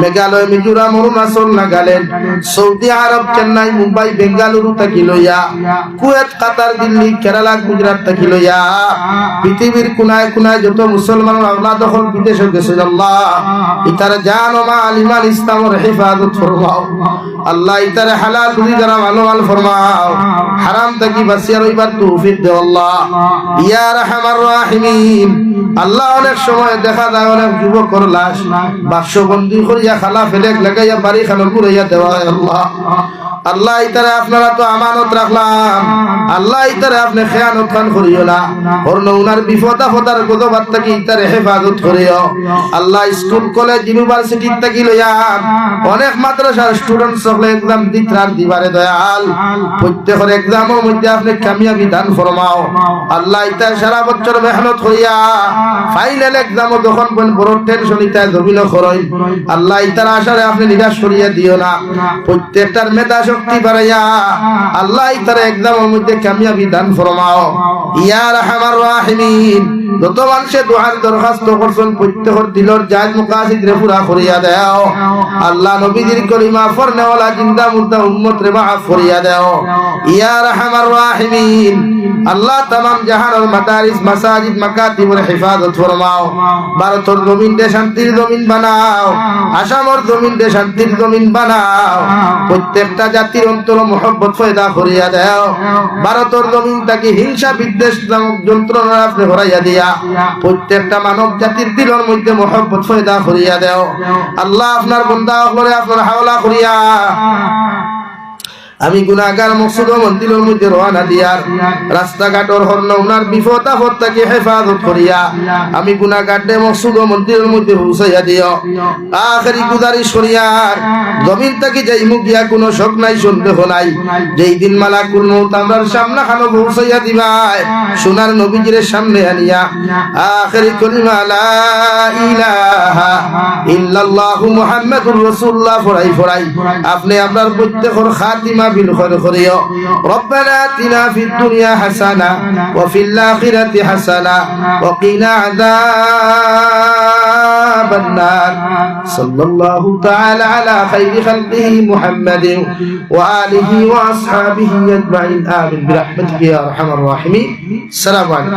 Meghalaya Mizoram, Arunachal, Nagaland, Saudi Arab, Chennai, Mumbai, Bengaluru থাকি লইয়া, Kuwait, Qatar, Delhi, Kerala, Gujarat থাকি লইয়া, পৃথিবীর কোনায় কোনায় যত মুসলমান আল্লাহ দখল বিদেশে গেছে, আল্লাহ, ইতার জান ও মাল ইমান ইসলামের হেফাজত ফরমাও। আল্লাহ, ইতারে হালাল রুজি যারা ভালো মাল ফরমাও। হারাম থাকি বাঁচিয়া রইবার তৌফিক দে আল্লাহ। ইয়া রাহিমিন। আল্লাহ অনেক সময় দেখা যায় অনেক যুবকর লাশ বাক্সবন্দি করিয়া খালা ফেলে লাগাইয়া বাড়ি খানো ঘুরাইয়া দেওয়া আল্লাহ। আল্লাহ ইতারে আপনারা তো আমানত রাখলাম। আল্লাহ ইতারে আপনি খেয়ানত খান করিও না। অন্য উনার বিপদ আপদার গদবাদ থাকি ইতারে হেফাজত করিও। আল্লাহ স্কুল, কলেজ, ইউনিভার্সিটি থাকি লইয়া অনেক মাদ্রাসার স্টুডেন্ট সকলে এক্সাম দিত্রার দিবারে দয়াল। প্রত্যেকের এক্সামের মধ্যে আপনি কামিয়াবি দান ফরমাও। আল্লাহ ইতার সারা বছর মেহনত করিয়া ফাইনাল এক্সাম যখন বল বড় টেনশন ইতায় জমিল করই আল্লাহ ইতার আশারে আপনি নিরাশ করিয়া দিও না। প্রত্যেকটার মেধা শক্তি বাড়াইয়া আল্লাহ ইতার এক্সামের মধ্যে কামিয়াবি দান ফরমাও। ইয়া রাহমান রাহিমিন। যত দোয়ার দরখাস্ত করছেন দিলর মুকাসিদ রে পুরা করিয়া দেও। আল্লাহ নবীজির জিন্দা মুর্দা উম্মত রে মাফ করিয়া দেও। ইয়া রাহমার রাহিমিন। আল্লাহ মাদারিস, মাসাজিদ ফরমাও। ভারতের জমিন দে শান্তির জমিন বানাও। আসামর জমিন দে শান্তির জমিন বানাও। প্রত্যেকটা জাতির অন্তর মহব্বত ফয়দা করিয়া দেও। ভারতের জমিন তাকে হিংসা বিদ্বেষ নামক যন্ত্রণা আপনি দিয়া প্রত্যেকটা মানব জাতির দিলের মধ্যে মহব্বত ফয়দা করিয়া দেও। আল্লাহ আপনার বন্দা করে আপনার হাওলা করিয়া। আমি গুনাগার মকসুদ মন্দিরের মধ্যে রওনা দিয়ার রাস্তাঘাটর হর্ন উনার বিপদ আপদ তাকে হেফাজত করিয়া আমি গুনাগারে মকসুদ মন্দিরের মধ্যে পৌঁছাইয়া দিও। আখেরি গুদারিশ করিয়ার জমিন তাকে যাই মুখ গিয়া কোনো শোক নাই, সন্দেহ নাই। যেই দিন মালা কোন আমরার সামনে খানো পৌঁছাইয়া দিবাই সোনার নবীজির সামনে আনিয়া, আখেরি কলিমা লা ইলাহা ইল্লাল্লাহু মুহাম্মাদুর রাসূলুল্লাহ ফরাই ফরাই। আপনি আপনার প্রত্যেকের খাতিমা بالخير ربنا آتنا في الدنيا حسنة وفي الآخرة حسنة وقنا عذاب النار. صلى الله تعالى على خير خلقه محمد وآله وأصحابه أجمعين. آمين برحمتك يا أرحم الراحمين. السلام عليكم.